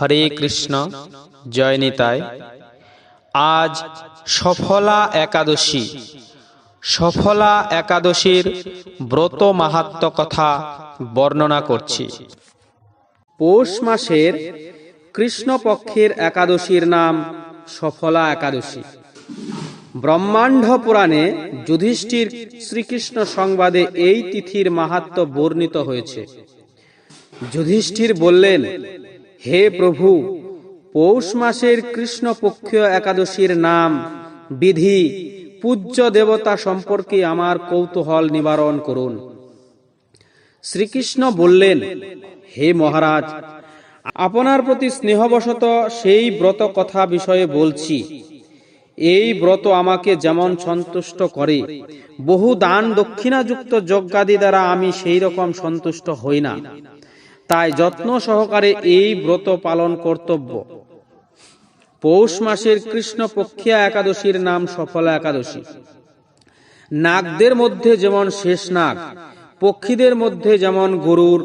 হরে কৃষ্ণ, জয় নিতাই। আজ সফলা একাদশী। সফলা একাদশীর ব্রত মাহাত্ম কথা বর্ণনা করছি। পৌষ মাসের কৃষ্ণপক্ষের একাদশীর নাম সফলা একাদশী। ব্রহ্মাণ্ড পুরাণে যুধিষ্ঠির শ্রীকৃষ্ণ সংবাদে এই তিথির মাহাত্ম বর্ণিত হয়েছে। যুধিষ্ঠির বললেন হে প্রভু, পৌষ মাসের কৃষ্ণপক্ষীয় একাদশীর নাম, বিধি, পূজ্য দেবতা সম্পর্কে আমার কৌতূহল নিবারণ করুন। শ্রীকৃষ্ণ বললেন, হে মহারাজ, আপনার প্রতি স্নেহবশত সেই ব্রত কথা বিষয়ে বলছি। এই ব্রত আমাকে যেমন সন্তুষ্ট করে, বহু দান দক্ষিণাযুক্ত যজ্ঞাদি দ্বারা আমি সেই রকম সন্তুষ্ট হই না। তাই যত্ন সহকারে এই ব্রত পালন কর্তব্য। পৌষ মাসের কৃষ্ণপক্ষিয়া একাদশীর নাম সফলা একাদশী। নাগদের মধ্যে যেমন শেষ নাগ, পক্ষীদের মধ্যে যেমন গরুর,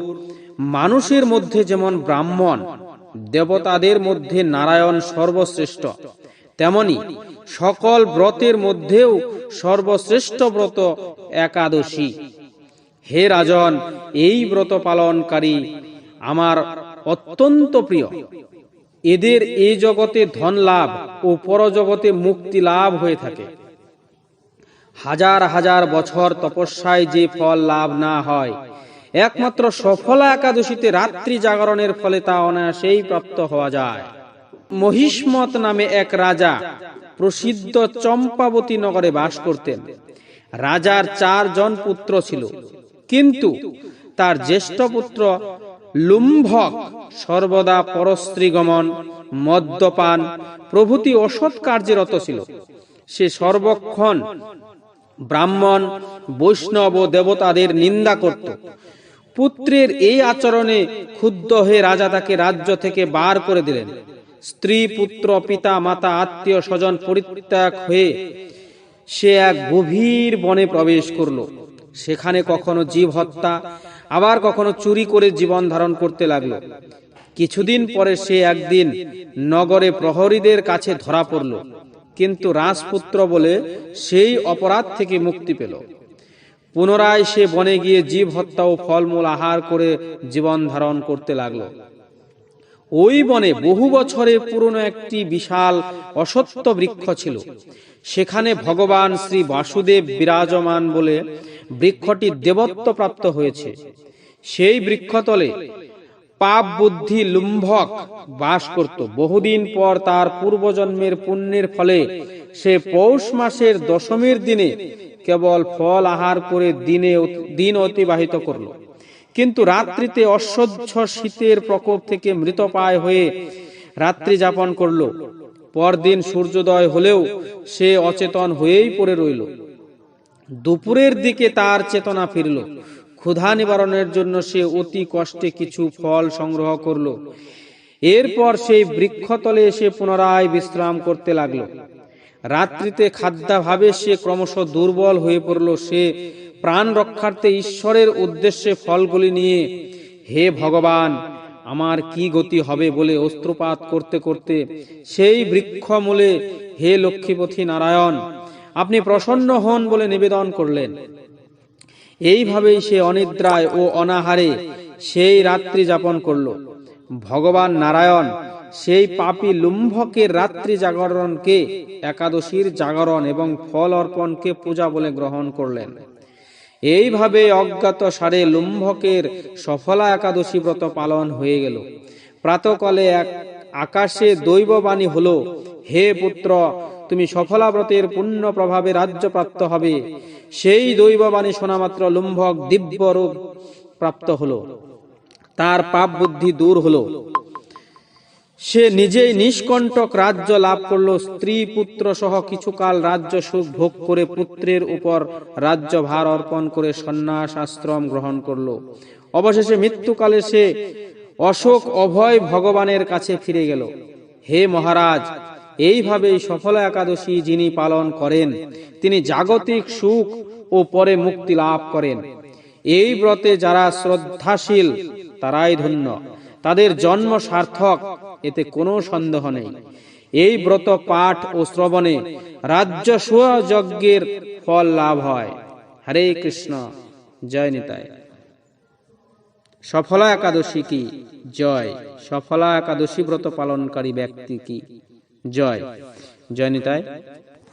মানুষের মধ্যে যেমন ব্রাহ্মণ, দেবতাদের মধ্যে নারায়ণ সর্বশ্রেষ্ঠ, তেমনি সকল ব্রতের মধ্যেও সর্বশ্রেষ্ঠ ব্রত একাদশী। হে রাজন, এই ব্রত পালনকারী আমার অত্যন্ত প্রিয়। এদের এই জগতে ধন লাভ ও পরজগতে মুক্তি লাভ হয়ে থাকে। হাজার হাজার বছর তপস্যায় যে ফল লাভ না হয়, একমাত্র সফলা একাদশীতে রাত্রি জাগরণের ফলে তা অনায়াসেই প্রাপ্ত হওয়া যায়। মহিষ্মত নামে এক রাজা প্রসিদ্ধ চম্পাবতী নগরে বাস করতেন। রাজার চারজন পুত্র ছিল, কিন্তু তার জ্যেষ্ঠ পুত্র লুম্ভক, সর্বদা পরস্ত্রীগমন মদ্যপান, প্রভৃতি অসৎ কার্যে রত ছিল। সে সর্বক্ষণ ব্রাহ্মণ, বৈষ্ণব ও দেবতাদের নিন্দা করত। পুত্রের এই আচরণে ক্ষুব্ধ হয়ে রাজা তাকে রাজ্য থেকে বার করে দিলেন। স্ত্রী, পুত্র, পিতা, মাতা, আত্মীয়, স্বজন পরিত্যাগ হয়ে সে এক গভীর বনে প্রবেশ করল। সেখানে কখনো জীব হত্যা আবার কখনো চুরি করে জীবন ধারণ করতে লাগল। কিছুদিন পরে সে একদিন নগরে প্রহরীদের কাছে ধরা পড়ল। কিন্তু রাজপুত্র বলে সেই অপরাধ থেকে মুক্তি পেল। পুনরায় সে বনে গিয়ে জীব হত্যা ও ফলমূল আহার করে জীবন ধারণ করতে লাগল। ওই বনে বহু বছরে পুরনো একটি বিশাল অসত্য বৃক্ষ ছিল। সেখানে ভগবান শ্রী বাসুদেব বিরাজমান বলে বৃক্ষটি দেবত্ব প্রাপ্ত হয়েছে। সেই বৃক্ষতলে পাপ বুদ্ধি লুম্ভক বাস করত। বহুদিন পর তার পূর্বজন্মের পুণ্যের ফলে সে পৌষ মাসের দশমীর দিনে কেবল ফল আহার করে দিনে দিন অতিবাহিত করল। কিন্তু রাত্রিতে অসহ্য শীতের প্রকোপ থেকে মৃতপায় হয়ে রাত্রি যাপন করল। পরদিন সূর্যোদয় হলেও সে অচেতন হয়েই পড়ে রইল। দুপুরের দিকে তার চেতনা ফিরল। ক্ষুধা নিবারণের জন্য সে অতি কষ্টে কিছু ফল সংগ্রহ করল। এরপর সেই বৃক্ষতলে এসে পুনরায় বিশ্রাম করতে লাগল। রাত্রিতে খাদ্যাভাবে সে ক্রমশ দুর্বল হয়ে পড়ল। সে প্রাণ রক্ষার্থে ঈশ্বরের উদ্দেশ্যে ফলগুলি নিয়ে, হে ভগবান, আমার কি গতি হবে? বলে অস্ত্রপাত করতে করতে সেই বৃক্ষমূলে, হে লক্ষ্মীপথী নারায়ণ আপনি প্রসন্ন হন বলে নিবেদন করলেন। এইভাবেই সে অনিদ্রায় ও অনাহারে সেই রাত্রি যাপন করল। ভগবান নারায়ণ সেই পাপি লুম্ভকের রাত্রি জাগরণকে, একাদশীর জাগরণ এবং ফল অর্পণকে পূজা বলে গ্রহণ করলেন। এইভাবে অজ্ঞাত সারে লুম্ভকের সফলা একাদশী ব্রত পালন হয়ে গেল। প্রাতকালে এক আকাশে দৈববাণী হলো, হে পুত্র তুমি সফলা ব্রতের পুণ্য প্রভাবে রাজ্য প্রাপ্ত হবে। সেই দৈববাণী শোনা মাত্র লুম্ভক দিব্য রোগ প্রাপ্ত হলো। তার পাপ বুদ্ধি দূর হলো। সে নিজেই নিষ্কণ্টক রাজ্য লাভ করল। স্ত্রী, পুত্র সহ কিছুকাল রাজ্য সুখ ভোগ করে পুত্রের উপর রাজ্য ভার অর্পণ করে সন্ন্যাস আশ্রম গ্রহণ করল। অবশেষে মৃত্যুকালে সে অশোক অভয় ভগবানের কাছে ফিরে গেল। হে মহারাজ এইভাবেই সফলা একাদশী যিনি পালন করেন, তিনি জাগতিক সুখ ও পরে মুক্তি লাভ করেন। এই ব্রতে যারা শ্রদ্ধাশীল, তারাই ধন্য। তাদের জন্ম সার্থক, এতে কোনো সন্দেহ নেই। এই ব্রত পাঠ ও শ্রবণে রাজ্য সুযজ্ঞের ফল লাভ হয়। হরে কৃষ্ণ, জয় নিতাই। সফলা একাদশী কি? জয়। সফলা একাদশী ব্রত পালনকারী ব্যক্তি কি? জয়। জয় নিতাই।